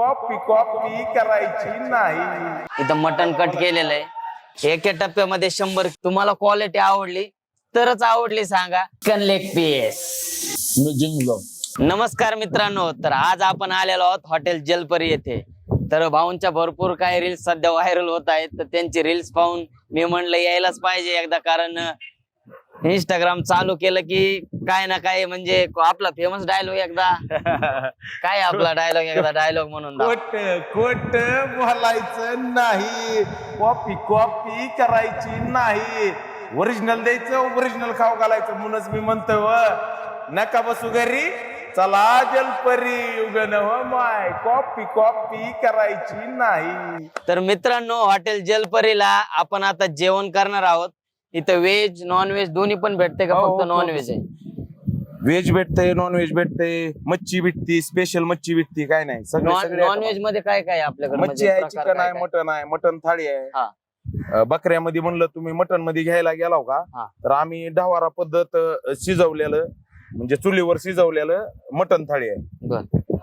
Copy copy करायची नाही. इथं मटन कट केलेलं आहे. एका टप्प्यामध्ये शंभर तुम्हाला क्वालिटी आवडली तरच आवडली सांगा. चिकन लेग पीस मी जिंकलो नमस्कार मित्रांनो तर आज आपण आलेलो आहोत हॉटेल जलपरी येथे. तर भाऊंच्या भरपूर काही रील्स सध्या व्हायरल होत आहेत तर त्यांची रील्स पाहून मी म्हणलं यायलाच पाहिजे एकदा कारण इंस्टाग्राम चालू केलं की काय ना काय म्हणजे आपला फेमस डायलॉग एकदा. काय आपला डायलॉग एकदा डायलॉग म्हणून. खोट खोट बोलायचं नाही. कॉपी कॉपी करायची नाही. ओरिजिनल द्यायचं ओरिजिनल खाऊ घालायचं म्हणूनच मी म्हणतो व नका बसू घरी. चला जलपरी उगन हो माय. कॉपी कॉपी करायची नाही. तर मित्रांनो हॉटेल जलपरीला आपण आता जेवण करणार आहोत. इथं व्हेज नॉन व्हेज दोन्ही पण भेटते का हो, फक्त हो, नॉन. व्हेज आहे व्हेज भेटते नॉन व्हेज भेटते मच्छी भेटते स्पेशल मच्छी भेटते काय नाही सगळे नॉन सगळे नॉन item व्हेजमध्ये काय काय आहे आपल्याकडे मच्छी म्हणजे आहे प्रकार चिकन काय आहे काय? मटन आहे मटन थाळी आहे हा. अं, बकऱ्यामध्ये म्हणलं तुम्ही मटनमध्ये घ्यायला गेलाव का हा. तर आम्ही डहावारा पद्धत अं, शिजवलेलं म्हणजे चुलीवर शिजवलेलं मटन थाळी आहे.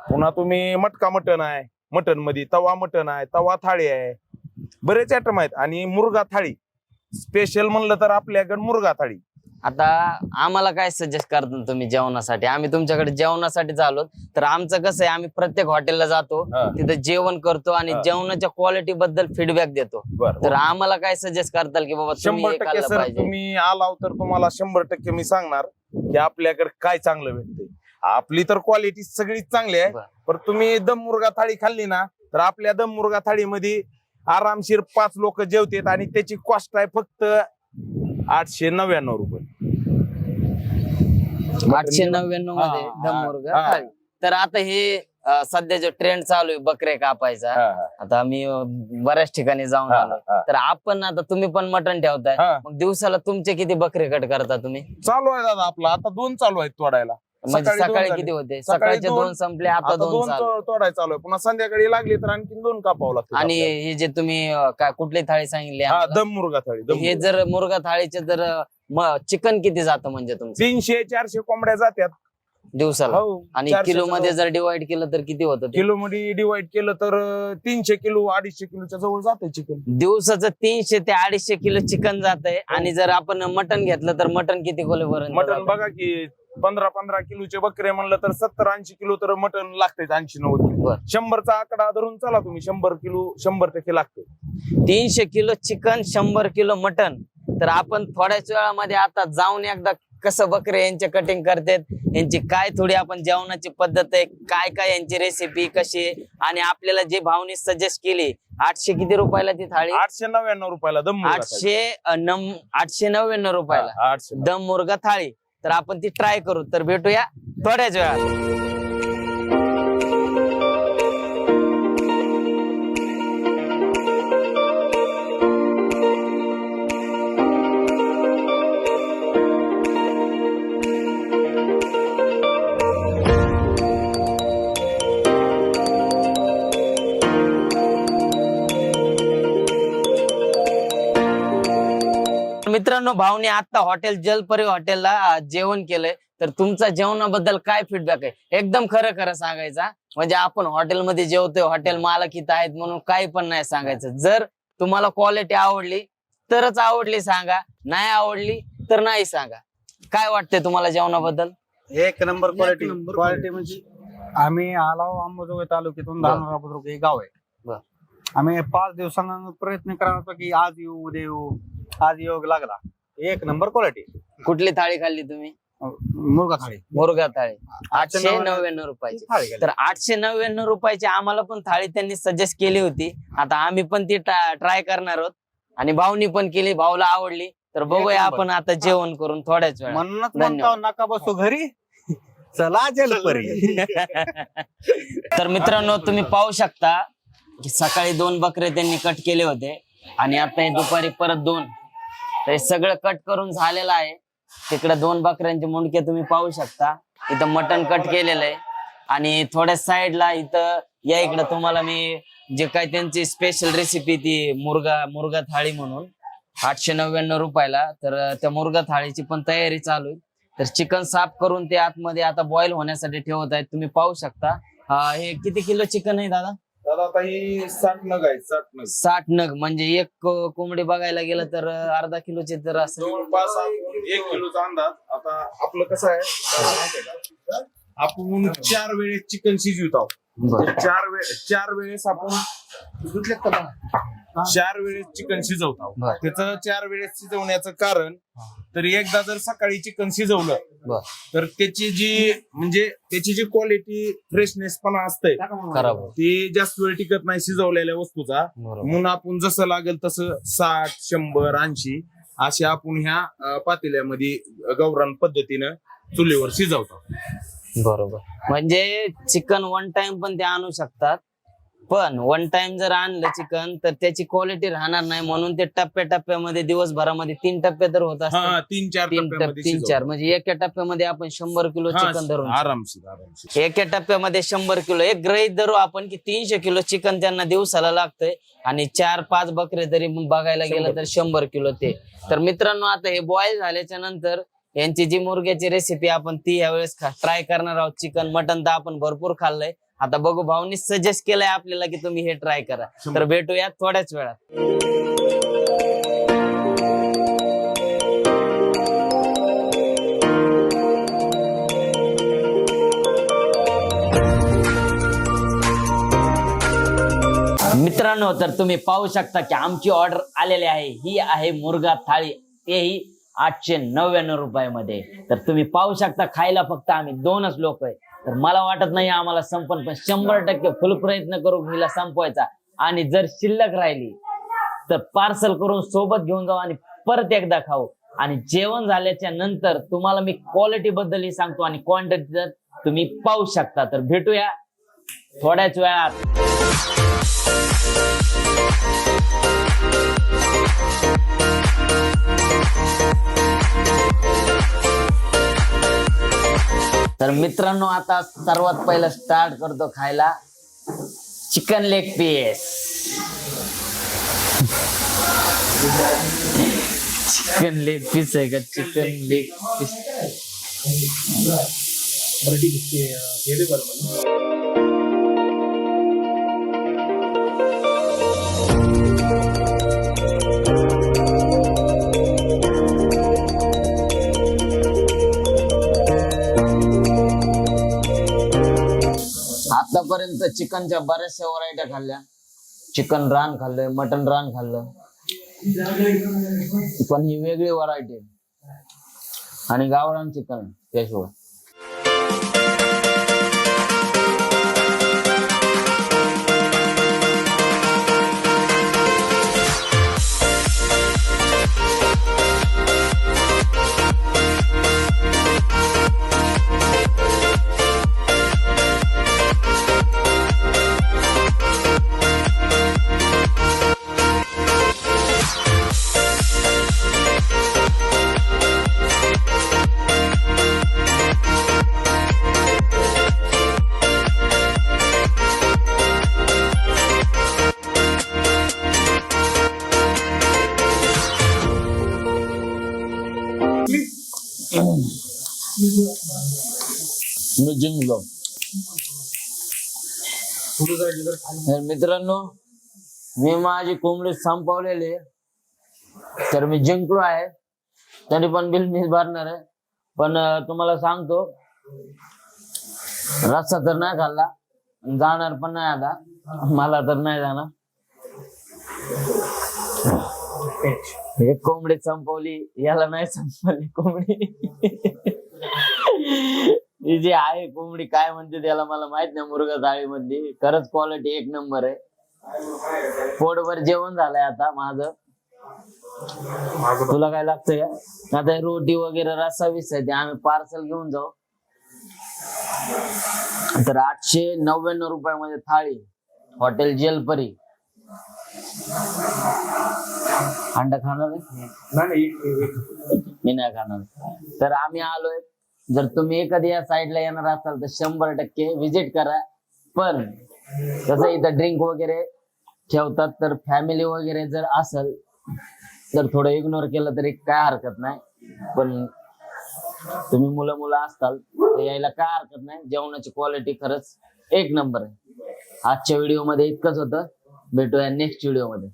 पुन्हा तुम्ही मटका मटन आहे मटनमध्ये तवा मटन आहे तवा थाळी आहे बरेच आयटम आहेत आणि मुर्गा थाळी स्पेशल म्हणलं तर आपल्याकडे मुर्गा थाळी. आता आम्हाला काय सजेस्ट करता तुम्ही जेवणासाठी? आम्ही तुमच्याकडे जेवणासाठी आलो तर आमचं कसं आहे आम्ही प्रत्येक हॉटेलला जातो हा. तिथं जेवण करतो आणि हा. जेवणाच्या क्वालिटी बद्दल फीडबॅक देतो. बरं तर आम्हाला काय सजेस्ट करताल की बाबा तुम्ही शंभर हे टक्के खाल्लं सर पाहिजे? तुम्ही आलाव तर तुम्हाला शंभर टक्के मी सांगणार की आपल्याकडे काय चांगलं भेटतंय. आपली तर क्वालिटी सगळी चांगली आहे बरं. पण तुम्ही दम मुर्गा थाळी खाल्ली ना तर आपल्या दम मुर्गा थाळीमध्ये आरामशीर पाच लोक जेवतात आणि त्याची कॉस्ट आहे फक्त आठशे नव्याण्णव रुपये. आठशे नव्याण्णवमध्ये. तर आता हे सध्या जो ट्रेंड चालू आहे बकरे कापायचा. आता आम्ही अं, बऱ्याच ठिकाणी जाऊन आलो. तर आपण आता तुम्ही पण मटण ठेवताय. मग दिवसाला तुमचे किती बकरे कट करता तुम्ही? चालू आहे दादा आपला. आता दोन चालू आहेत तोडायला. म्हणजे सकाळी दोन सकाळी झाले. किती होते सकाळी सकाळचे दोन, दोन संपले आता आता दोन दोन चालू तो- तोडायला चालू आहे पुन्हा संध्याकाळी लागली तर आणखी दोन कापावं लागतं आणि हे जे तुम्ही अं, काय कुठली थाळी सांगितली हा आम्हाला? दम मुर्गा थाळी दम हे मुर्गा. जर मुर्गा थाळीचे जर चिकन किती जातं म्हणजे तुमचं तीनशे चारशे कोंबड्या जात्यात दिवसाला हो आणि किलो मध्ये. जर डिवाइड केलं तर किती होतं ते? किलो मध्ये डिवाइड केलं तर अं, तीनशे किलो अडीचशे किलोच्या जवळ जाते चिकन दिवसाचं तीनशे ते अडीचशे किलो चिकन जात आहे आणि जर आपण मटन घेतलं तर मटन किती किलो पर्यंत मटन? बघा की पंधरा पंधरा किलोचे बकरे म्हणलं तर सत्तर ऐंशी किलो तर मटन लागते ऐंशी नव्वद किलो. बर. शंभरचा आकडा धरून चला तुम्ही शंभर किलो शंभर टक्के लागते तीनशे किलो चिकन शंभर किलो मटन तर आपण थोड्याच वेळामध्ये आता जाऊन एकदा कसं बकरे यांचे कटिंग करतात यांची काय थोडी आपण जेवणाची पद्धत आहे काय काय यांची रेसिपी कशी आहे आणि आपल्याला जे भावनी सजेस्ट केली आठशे किती रुपयाला ती थाळी? आठशे नव्याण्णव रुपयाला दम. आठशे अ, नम आठशे नव्याण्णव रुपयाला. आठशे दम मुर्गा थाळी. तर आपण ती ट्राय करू. तर भेटूया थोड्याच वेळात. मित्रांनो भाऊने आता हॉटेल जलपरी हॉटेलला जेवण केलंय. तर तुमचा जेवणाबद्दल काय फीडबॅक आहे? एकदम खरं खरं सांगायचा म्हणजे आपण हॉटेलमध्ये जेवतोय हॉटेल मालक इथं आहेत म्हणून काही पण नाही सांगायचं. जर तुम्हाला क्वालिटी आवडली तरच आवडली सांगा. नाही आवडली तर नाही सांगा. काय वाटतंय तुम्हाला जेवणाबद्दल? एक नंबर क्वालिटी नंबर क्वालिटी म्हणजे आम्ही आलो अंबाजोगाई तालुक्यातून. दानोरा बुद्रुक हे गाव. आहे. आम्ही पाच दिवसांना प्रयत्न करत होतो की आज येऊ उद्या येऊ. आज योग लागला. एक नंबर क्वालिटी कुठली थाळी खाल्ली तुम्ही? मुर्गा थाळी. मुर्गा थाळी. आठशे नव्याण्णव- रुपयाची. थाळी खाल्ली. तर आठशे नव्याण्णव रुपयाची आम्हाला पण थाळी त्यांनी सजेस्ट केली होती. आता आम्ही पण ती ट्राय करणार आहोत. आणि भाऊनी पण केली भाऊला आवडली. तर बघूया नंबर. आपण आता जेवण करून थोड्याच वेळा म्हणूनच धन्यवाद. म्हणतो नका बसू घरी. चला जलपरी तर मित्रांनो तुम्ही पाहू शकता की सकाळी दोन बकरे त्यांनी कट केले होते. आणि आता हे दुपारी परत दोन. तर हे सगळं कट करून झालेलं आहे. तिकडे दोन बकऱ्यांचे मुंडके तुम्ही पाहू शकता. इथं मटन कट केलेलं आहे. आणि थोड्या साईडला इथं या इकडं तुम्हाला मी जे काय त्यांची स्पेशल रेसिपी ती मुर्गा मुर्गा थाळी म्हणून आठशे नव्याण्णव रुपयाला. तर त्या मुर्गा थाळीची पण तयारी चालू आहे. तर चिकन साफ करून ते आतमध्ये आता बॉईल होण्यासाठी ठेवत आहेत. तुम्ही पाहू शकता. हे किती किलो चिकन आहे दादा? दादा आता ही साठ नग आहे साठ नग साठ नग म्हणजे एक को- कोंबडी बघायला गेलं तर अर्धा किलोचे तर असं जवळपास आपण एक किलोचा अंदाज आता आपलं कसं आहे दादा माहितीये का? आपण चार वेळेस चिकन शिजवित आहोत. चार वेळ चार वेळेस आपण? चार वेळेस चिकन शिजवत. बरं. त्याचं चार वेळेस शिजवण्याचं कारण तर एकदा जर सकाळी चिकन शिजवलं बर. तर त्याची जी म्हणजे त्याची जी क्वालिटी फ्रेशनेस पण असते खराब. ती जास्त वेळ टिकत नाही शिजवलेल्या वस्तूचा. बरोबर. म्हणून आपण जसं लागेल तसं साठ शंभर ऐंशी असे आपण ह्या अं, पातेल्यामध्ये गौरान पद्धतीनं चुलीवर शिजवतो. बरोबर. म्हणजे चिकन वन टाइम पण ते आणू शकतात. पण वन टाइम जर आणलं चिकन तर त्याची क्वालिटी राहणार नाही. म्हणून ते टप्प्या टप्प्यामध्ये दिवसभरामध्ये तीन टप्पे तर होत हा असतात तीन चार तीन टप्पे तीन. चार. म्हणजे एका टप्प्यामध्ये आपण शंभर किलो चिकन धरून आरामशीर आरामशीर. एका टप्प्यामध्ये शंभर किलो. एक ग्रहित धरू आपण की तीनशे किलो चिकन त्यांना दिवसाला लागतंय. आणि चार पाच बकरे तरी मग बघायला गेलं तर शंभर किलो ते. तर मित्रांनो आता हे बॉईल झाल्याच्यानंतर यांची जी मुर्ग्याची रेसिपी आपण ती यावेळेस ट्राय करणार आहोत. चिकन मटन तर आपण भरपूर खाल्लंय. आता बघू भाऊनी सजेस्ट केलंय आपल्याला की तुम्ही हे ट्राय करा. तर भेटूया थोड्याच वेळात. मित्रांनो तर तुम्ही पाहू शकता की आमची ऑर्डर आलेली आहे. ही आहे मुर्गा थाळी. तेही आठशे नव्याण्णव रुपयामध्ये. तर तुम्ही पाहू शकता खायला फक्त आम्ही दोनच लोक आहे. तर मला वाटत नाही आम्हाला संपन पण शंभर टक्के फुल प्रयत्न करू हिला संपवायचा. आणि जर शिल्लक राहिली तर पार्सल करून सोबत घेऊन जाऊ आणि परत एकदा खाऊ. आणि जेवण झाल्याच्यानंतर तुम्हाला मी क्वालिटी बद्दलही सांगतो आणि क्वांटिटी तुम्ही पाहू शकता. तर भेटूया थोड्याच वेळात. तर मित्रांनो आता सर्वात पहिलं स्टार्ट करतो खायला. Chicken leg piece chicken leg piece आहे का? चिकन लेग पीस आजपर्यंत चिकनच्या बऱ्याचशा व्हरायट्या खाल्ल्या. चिकन रान खाल्लंय मटन रान खाल्लं. पण ही वेगळी व्हरायटी आणि गावरान चिकन त्याशिवाय. जिंकलो. तर मित्रांनो मी माझी कोंबडी संपवलेली. तर मी जिंकलो आहे. तरी पण बिल मीच भरणार आहे. पण तुम्हाला सांगतो रस्ता तर नाही खाल्ला. जाणार पण नाही आता. मला तर नाही जाणार. हे कोंबडी संपवली याला नाही संपवली कोंबडी. ही जी आहे कोंबडी काय म्हणते त्याला मला माहीत नाही मुर्गा थाळी मधली खरंच क्वालिटी एक नंबर आहे. पोटभर जेवण झालंय आता माझं. तुला काय लागतंय? आता रोटी वगैरे रस्सा विस आहे ते आम्ही पार्सल घेऊन जाऊ. तर आठशे नव्याण्णव रुपयामध्ये थाळी हॉटेल जेलपरी. अंडा खाणार मी नाही खाणार. तर आम्ही आलोय जर तुम्ही कधी या साईडला येणार असाल तर शंभर टक्के व्हिजिट करा. पण कसं इथं ड्रिंक वगैरे ठेवतात तर फॅमिली वगैरे जर असेल तर थोडं इग्नोर केलं तरी काय हरकत नाही. पण तुम्ही मुलं मुलं असताल तर यायला काय हरकत नाही. जेवणाची क्वालिटी खरंच एक नंबर आहे. आजच्या व्हिडिओमध्ये इतकंच होतं. भेटूया नेक्स्ट व्हिडिओमध्ये.